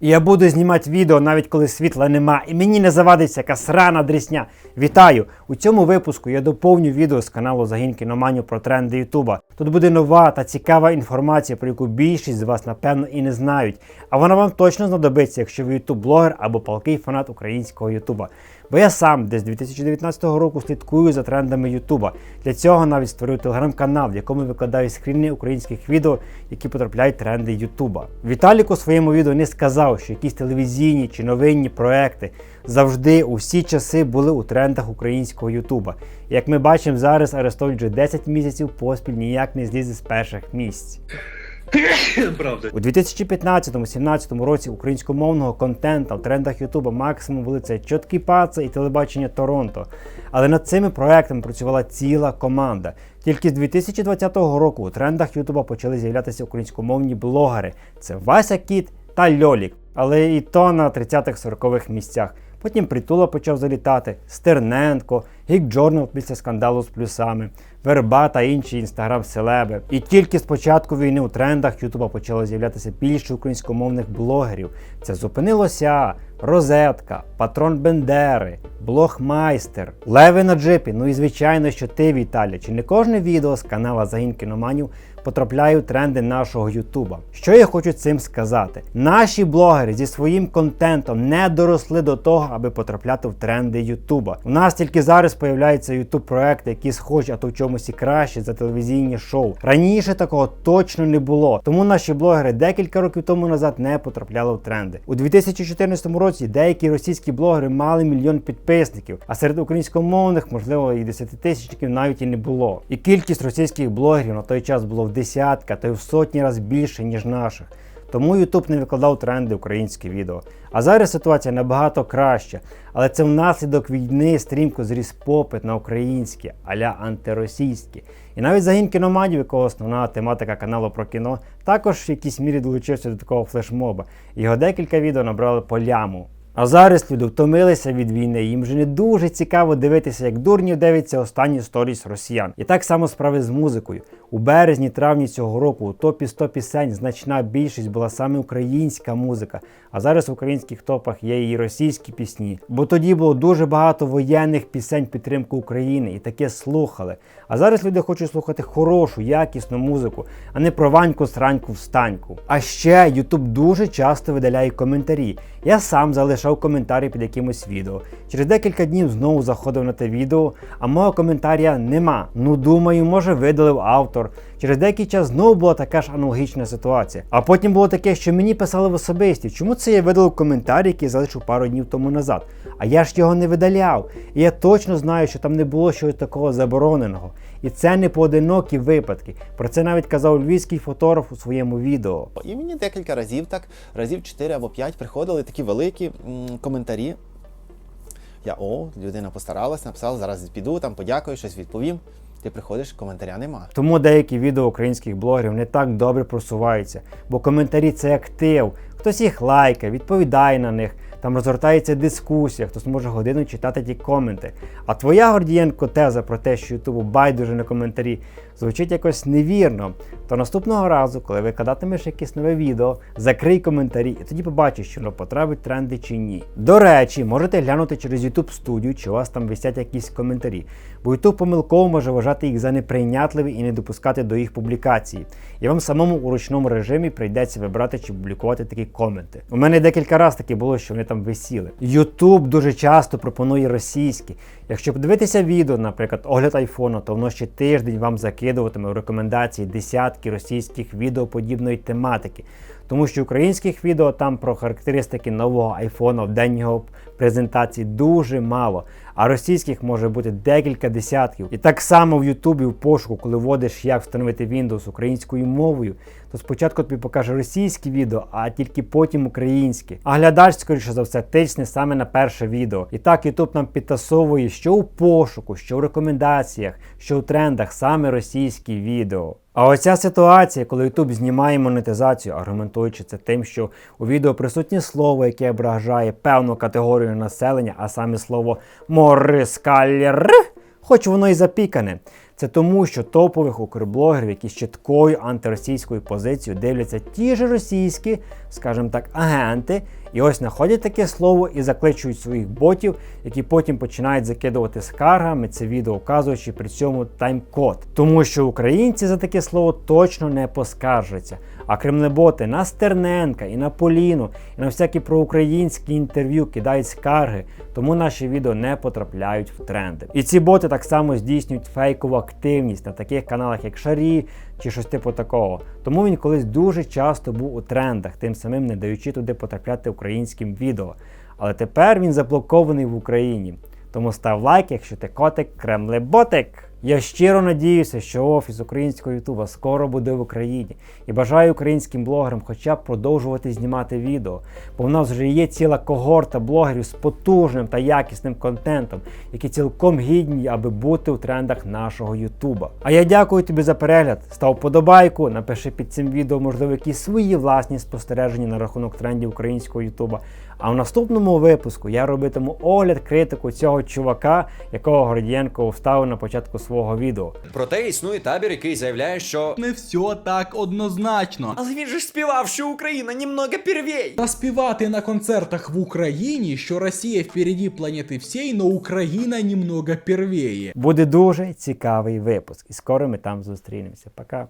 Я буду знімати відео навіть коли світла нема, і мені не завадиться яка срана дрісня. Вітаю! У цьому випуску я доповню відео з каналу Загін кіноманів про тренди Ютуба. Тут буде нова та цікава інформація, про яку більшість з вас напевно і не знають. А вона вам точно знадобиться, якщо ви ютуб-блогер або палкий фанат українського Ютуба. Бо я сам десь з 2019 року слідкую за трендами Ютуба. Для цього навіть створив телеграм-канал, в якому викладаю скріни українських відео, які потрапляють тренди Ютуба. Віталік у своєму відео не сказав, що якісь телевізійні чи новинні проекти завжди у всі часи були у трендах українського Ютуба. Як ми бачимо зараз, Арестович вже 10 місяців поспіль ніяк не злізе з перших місць. Правда. У 2015-17 році українськомовного контента в трендах Ютуба максимум були це чоткі паца і телебачення Торонто. Але над цими проектами працювала ціла команда. Тільки з 2020 року у трендах Ютуба почали з'являтися українськомовні блогери. Це Вася Кіт та Льолік. Але і то на 30-40-х місцях. Потім Притула почав залітати, Стерненко, Гік Джорнал після скандалу з плюсами, Верба та інші інстаграм-селеби. І тільки з початку війни у трендах Ютуба почало з'являтися більше українськомовних блогерів. Це зупинилося Розетка, Патрон Бендери, Блогмайстер, Леви на джипі. Ну і звичайно, що ти, Віталя, чи не кожне відео з канала Загін кіноманів потрапляє у тренди нашого Ютуба. Що я хочу цим сказати? Наші блогери зі своїм контентом не доросли до того, аби потрапляти в тренди Ютуба. У нас тільки зараз появляються ютуб проекти, які схожі, а то в чомусь і краще за телевізійні шоу. Раніше такого точно не було. Тому наші блогери декілька років тому назад не потрапляли в тренди. У 2014 році деякі російські блогери мали мільйон підписників, а серед українськомовних, можливо, і 10 тисячників навіть і не було. І кількість російських блогерів на той час було в десятка, то й в сотні разів більше, ніж наших. Тому YouTube не викладав тренди українське відео. А зараз ситуація набагато краща, але це внаслідок війни стрімко зріс попит на українське, аля антиросійське. І навіть загін кіноманів, якого основна тематика каналу про кіно, також в якійсь мірі долучився до такого флешмоба. Його декілька відео набрали по ляму. А зараз люди втомилися від війни, їм вже не дуже цікаво дивитися, як дурнів дивиться останні сторіс росіян. І так само справи з музикою. У березні-травні цього року у топі 100 пісень значна більшість була саме українська музика. А зараз в українських топах є і російські пісні. Бо тоді було дуже багато воєнних пісень підтримки України і таке слухали. А зараз люди хочуть слухати хорошу, якісну музику, а не про ваньку, сраньку, встаньку. А ще Ютуб дуже часто видаляє коментарі. Я сам залишав коментарі під якимось відео. Через декілька днів знову заходив на те відео, а мого коментаря нема. Ну думаю, може видалив автор. Через деякий час знову була така ж аналогічна ситуація. А потім було таке, що мені писали в особисті, чому це я видалив коментар, який залишив пару днів тому назад. А я ж його не видаляв. І я точно знаю, що там не було чогось такого забороненого. І це не поодинокі випадки. Про це навіть казав львівський фотограф у своєму відео. І мені декілька разів, так, разів 4 або 5 приходили такі великі м, коментарі. Я о, людина постаралась, написала, зараз піду, там подякую, щось відповім. Ти приходиш, коментаря нема. Тому деякі відео українських блогерів не так добре просуваються, бо коментарі це актив. Хтось їх лайкає, відповідає на них. Там розгортається дискусія, хтось може годину читати ті коменти. А твоя Гордієнко теза про те, що Ютубу байдуже на коментарі, звучить якось невірно. То наступного разу, коли викладатимеш якесь нове відео, закрий коментарі, і тоді побачиш, чи воно потрапить тренди чи ні. До речі, можете глянути через YouTube студію, чи у вас там висять якісь коментарі, бо YouTube помилково може вважати їх за неприйнятливі і не допускати до їх публікації. І вам самому у ручному режимі прийдеться вибрати чи публікувати такі коменти. У мене декілька разів таке було, що вони там висіли. Ютуб дуже часто пропонує російські. Якщо подивитися відео, наприклад, огляд айфону, то воно ще тиждень вам закидуватиме в рекомендації десятки російських відео подібної тематики. Тому що українських відео там про характеристики нового айфону в день його презентації дуже мало, а російських може бути декілька десятків. І так само в Ютубі в пошуку, коли вводиш, як встановити Windows українською мовою, то спочатку тобі покаже російське відео, а тільки потім українське. А глядач, скоріше за все, тисне саме на перше відео. І так YouTube нам підтасовує, що у пошуку, що в рекомендаціях, що у трендах саме російські відео. А оця ситуація, коли YouTube знімає монетизацію, аргументуючи це тим, що у відео присутнє слово, яке ображає певну категорію населення, а саме слово морискалєр, хоч воно і запікане. Це тому, що топових укрблогерів, які з чіткою антиросійською позицією дивляться ті ж російські, скажімо так, агенти, і ось знаходять таке слово і закличують своїх ботів, які потім починають закидувати скаргами це відео, вказуючи при цьому тайм-код. Тому що українці за таке слово точно не поскаржаться. А кремлеботи на Стерненка і на Поліну, і на всякі проукраїнські інтерв'ю кидають скарги, тому наші відео не потрапляють в тренди. І ці боти так само здійснюють фейкову активність на таких каналах, як Шарі чи щось типу такого. Тому він колись дуже часто був у трендах, тим самим не даючи туди потрапляти українським відео. Але тепер він заблокований в Україні. Тому став лайк, якщо ти котик кремлеботик. Я щиро надіюся, що офіс українського Ютуба скоро буде в Україні і бажаю українським блогерам хоча б продовжувати знімати відео, бо в нас вже є ціла когорта блогерів з потужним та якісним контентом, які цілком гідні, аби бути у трендах нашого Ютуба. А я дякую тобі за перегляд. Став подобайку, напиши під цим відео, можливо, якісь свої власні спостереження на рахунок трендів українського Ютуба. А в наступному випуску я робитиму огляд критику цього чувака, якого Гордієнко вставив на початку свого відео. Проте існує табір, який заявляє, що Не все так однозначно. але він же ж співав, що Україна німного первей. Та співати на концертах в Україні, що Росія впереді планети всієї, но Україна немного первее. Буде дуже цікавий випуск, і скоро ми там зустрінемося. Пока.